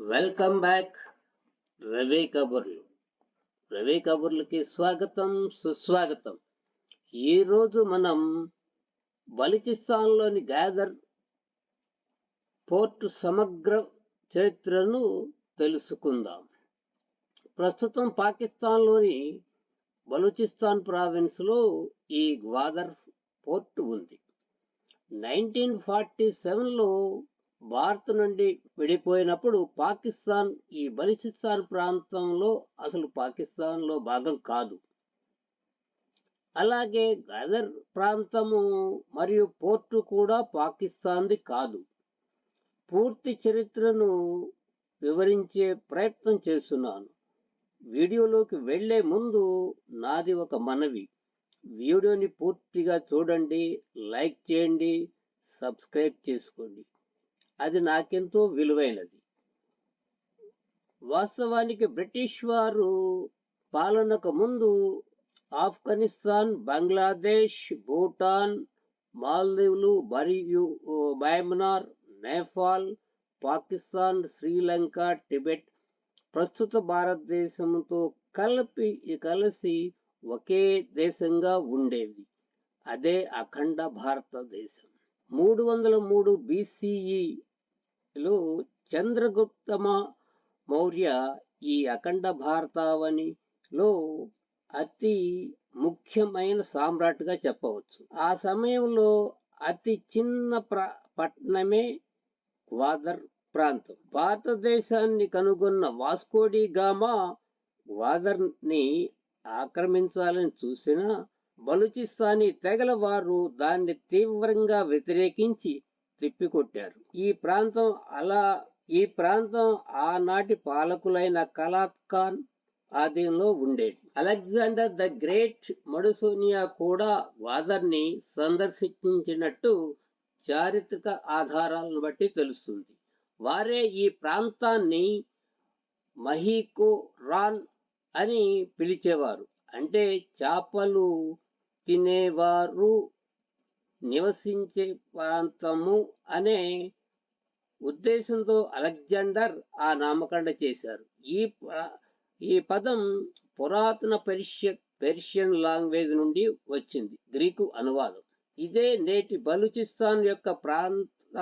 Welcome back Ravi కబుర్లు. రవి కబుర్లకి స్వాగతం సుస్వాగతం. ఈరోజు మనం బలిచిస్తాన్లోని గ్యాదర్ పోర్టు సమగ్ర చరిత్రను తెలుసుకుందాం. ప్రస్తుతం పాకిస్తాన్లోని బలూచిస్తాన్ ప్రావిన్స్లో ఈ గ్వాదర్ పోర్ట్ ఉంది. నైన్టీన్ ఫార్టీ సెవెన్లో భారత్ నుండి విడిపోయినప్పుడు పాకిస్తాన్ ఈ బలిచిస్తాన్ ప్రాంతంలో అసలు పాకిస్తాన్లో భాగం కాదు. అలాగే గదర్ ప్రాంతము మరియు పోర్టు కూడా పాకిస్తాన్ది కాదు. పూర్తి చరిత్రను వివరించే ప్రయత్నం చేస్తున్నాను. వీడియోలోకి వెళ్ళే ముందు నాది ఒక మనవి. వీడియోని పూర్తిగా చూడండి లైక్ చేయండి సబ్స్క్రైబ్ చేసుకోండి. అది నాకెంతో విలువైనది. వాస్తవానికి బ్రిటిష్ వారు పాలనకు ముందు ఆఫ్ఘనిస్తాన్ బంగ్లాదేశ్ భూటాన్ మాల్దీవులు మరియు మయన్మార్ నేపాల్ పాకిస్తాన్ శ్రీలంక టిబెట్ ప్రస్తుత భారతదేశంతో కలిపి కలిసి ఒకే దేశంగా ఉండేది అదే అఖండ భారతదేశం. మూడు వందల మూడు బీసీఈలో చంద్రగుప్తమ మౌర్య ఈ అఖండ భారతావనిలో అతి ముఖ్యమైన సామ్రాట్గా చెప్పవచ్చు. ఆ సమయంలో అతి చిన్న ప్ర పట్టణమే గ్వాదర్ ప్రాంతం. భారతదేశాన్ని కనుగొన్న వాస్కోడి గామా గ్వాదర్ని ఆక్రమించాలని చూసినా బలూచిస్తానీ తెగల వారు దాన్ని తీవ్రంగా వ్యతిరేకించి తిప్పికొట్టారు. ఈ ప్రాంతం అలా ఈ ప్రాంతం ఆనాటి పాలకులైన కలాత్ ఖాన్ ఆధీనంలో ఉండేది. అలెగ్జాండర్ ద గ్రేట్ మడుసోనియా కూడా వాదర్ని సందర్శించినట్టు చారిత్రక ఆధారాలను బట్టి తెలుస్తుంది. వారే ఈ ప్రాంతాన్ని మహీకో రాన్ అని పిలిచేవారు. అంటే చేపలు తినేవారు నివసించే ప్రాంతము అనే ఉద్దేశంతో అలెగ్జాండర్ ఆ నామకరణ చేశారు. ఈ ఈ పదం పురాతన పెర్షియ పెర్షియన్ లాంగ్వేజ్ నుండి వచ్చింది గ్రీకు అనువాదం. ఇదే నేటి బలూచిస్తాన్ యొక్క ప్రాంత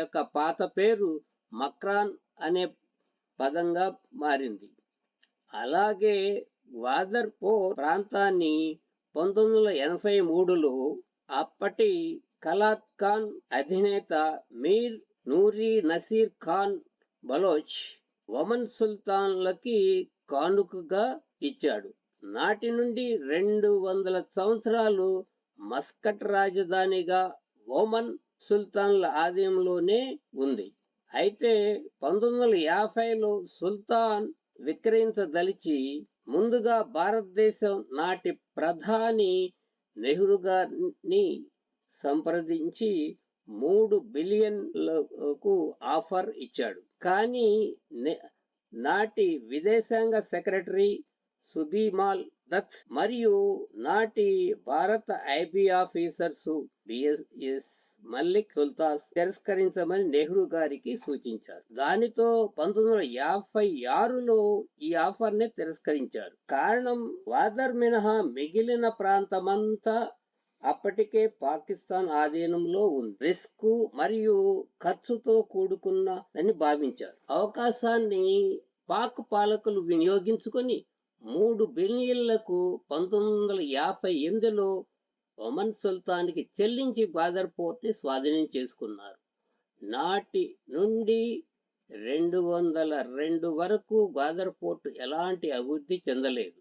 యొక్క పాత పేరు మక్రాన్ అనే పదంగా మారింది. అలాగే గ్వాదర్పూర్ ప్రాంతాన్ని పంతొమ్మిది వందల ఎనభై మూడులో అప్పటి కలాత్ ఖాన్ అధినేత మీర్ నూరి నసీర్ ఖాన్ బలోచ్ వమన్ సుల్తాన్లకి కానుకగా ఇచ్చాడు. నాటి నుండి రెండు వందల సంవత్సరాలు మస్కట్ రాజధానిగా ఓమన్ సుల్తాన్ల ఆధీనంలోనే ఉంది. అయితే పంతొమ్మిది వందల యాభైలో సుల్తాన్ విక్రయించదలిచి ముందుగా భారతదేశం నాటి ప్రధాని నెహ్రూ గారిని సంప్రదించి మూడు బిలియన్లకు ఆఫర్ ఇచ్చాడు. కానీ నాటి విదేశాంగ సెక్రటరీ సుబీమాల్ దత్ మరియు నాటి భారత ఐబీ ఆఫీసర్స్ బిఎస్ఎస్ మల్లిక్ సుల్తాన్ తిరస్కరించమని నెహ్రూ గారికి సూచించారు. దానితో పంతొమ్మిది వందల యాభై ఆరులో ఈ ఆఫర్ని తిరస్కరించారు. కారణం వాదర్ మినహా మిగిలిన ప్రాంతమంతా అప్పటికే పాకిస్తాన్ ఆధీనంలో ఉంది. రిస్క్ మరియు ఖర్చుతో కూడుకున్న అని భావించారు. అవకాశాన్ని పాక్ పాలకులు వినియోగించుకొని మూడు బిలియన్లకు పంతొమ్మిది వందల యాభై ఎనిమిదిలో ఒమన్ సుల్తాన్కి చెల్లించి గ్వాదర్ పోర్ట్ని స్వాధీనం చేసుకున్నారు. నాటి నుండి రెండు వందల రెండు వరకు గ్వాదర్ పోర్ట్ ఎలాంటి అభివృద్ధి చెందలేదు.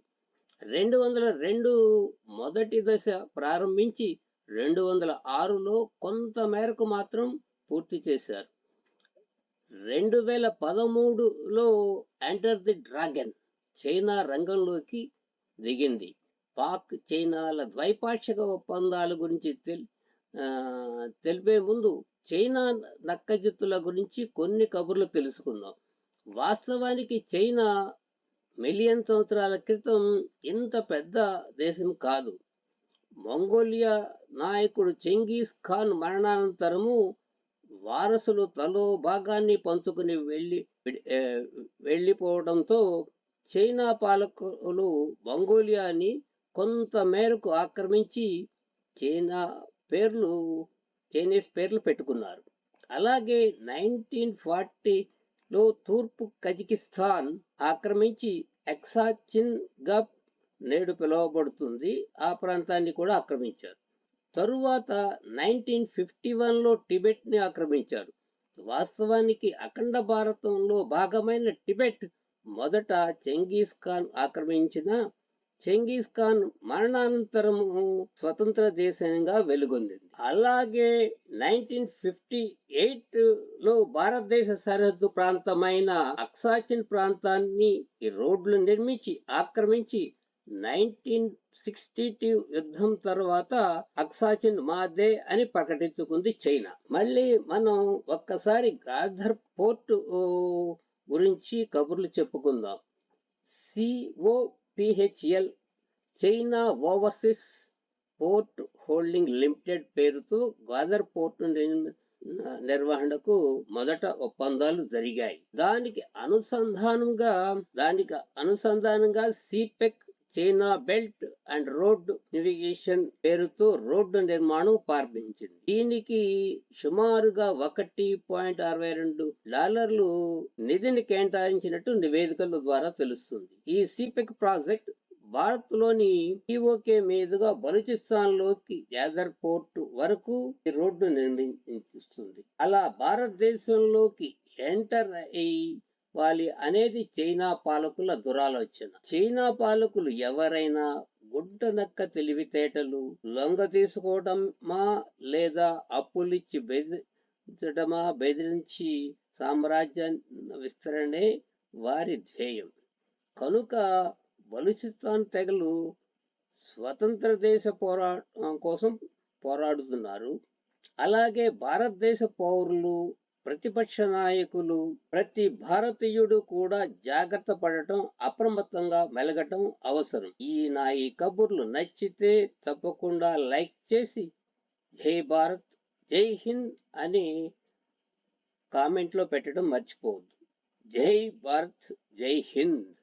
రెండు వందల రెండు మొదటి దశ ప్రారంభించి రెండు వందల ఆరులో కొంత మేరకు మాత్రం పూర్తి చేశారు. రెండు వేల పదమూడులో ఎంటర్ ది డ్రాగన్. చైనా రంగంలోకి దిగింది. పాక్ చైనాల ద్వైపాక్షిక ఒప్పందాల గురించి తెల్ తెలిపే ముందు చైనా నక్కజిత్తుల గురించి కొన్ని కబుర్లు తెలుసుకుందాం. వాస్తవానికి చైనా మిలియన్ సంవత్సరాల క్రితం ఇంత పెద్ద దేశం కాదు. మంగోలియా నాయకుడు చెంగీస్ ఖాన్ మరణానంతరము వారసులు తలో భాగాన్ని పంచుకుని వెళ్ళి వెళ్ళిపోవడంతో చైనా పాలకులు మంగోలియాని కొంత మేరకు ఆక్రమించి చైనా పేర్లు చైనీస్ పేర్లు పెట్టుకున్నారు. అలాగే నైన్టీన్ ఫార్టీలో తూర్పు కజకిస్తాన్ ఆక్రమించి ఎక్సాచిన్ గప్ నేడు పిలువబడుతుంది. ఆ ప్రాంతాన్ని కూడా ఆక్రమించారు. తరువాత నైన్టీన్ ఫిఫ్టీ వన్లో టిబెట్ని ఆక్రమించారు. వాస్తవానికి అఖండ భారతంలో భాగమైన టిబెట్ మొదట చెంగీస్ ఖాన్ ఆక్రమించిన చెంగీస్ ఖాన్ మరణానంతరము స్వతంత్ర దేశంగా వెలుగొందింది. అలాగే నైన్టీన్ ఫిఫ్టీ ఎయిట్లో భారతదేశ సరిహద్దు ప్రాంతమైన అక్సాచిన్ ప్రాంతాన్ని ఈ రోడ్లు నిర్మించి ఆక్రమించి నైన్టీన్ సిక్స్టీ టూ యుద్ధం తర్వాత అక్సాచిన్ మాదే అని ప్రకటించుకుంది చైనా. మళ్ళీ మనం ఒక్కసారి గాధర్ పోర్ట్ గురించి కబుర్లు చెప్పుకుందాం. COPHL China overseas port holding limited పేరుతో గ్వాదర్ పోర్టు నిర్వహణకు మొదట ఒప్పందాలు జరిగాయి. దానికి అనుసంధానంగా దానికి అనుసంధానంగా CPEC China belt and road navigation పేరుతో రోడ్డు నిర్మాణం ప్రారంభించింది. దీనికి సుమారుగా ఒకటి పాయింట్ అరవై రెండు డాలర్లు నిధిని కేటాయించినట్టు నివేదికల ద్వారా తెలుస్తుంది. ఈ సిపెక్ ప్రాజెక్ట్ భారత్లోని పిఓకే మీదుగా బలూచిస్తాన్లోకి యాదర్ పోర్ట్ వరకు ఈ రోడ్డు నిర్మిస్తుంది అలా భారతదేశంలోకి ఎంటర్ అయి వాలి అనేది చైనా పాలకుల దురాలోచన. చైనా పాలకులు ఎవరైనా గుడ్డ నక్క తెలివితేటలు లొంగ తీసుకోవడమా లేదా అప్పులిచ్చి బెదిరించడమా బెదిరించి సామ్రాజ్య విస్తరణే వారి ధ్యేయం. కనుక బలుచిస్తాన్ తెగలు స్వతంత్ర దేశ పోరా కోసం పోరాడుతున్నారు. అలాగే భారతదేశ పౌరులు ప్రతిపక్ష నాయకులు ప్రతి భారతీయుడు కూడా జాగ్రత్త పడటం అప్రమత్తంగా మెలగటం అవసరం. ఈ నా ఈ కబుర్లు నచ్చితే తప్పకుండా లైక్ చేసి జై భారత్ జై హింద్ అని కామెంట్లో పెట్టడం మర్చిపోవద్దు. జై భారత్ జై హింద్.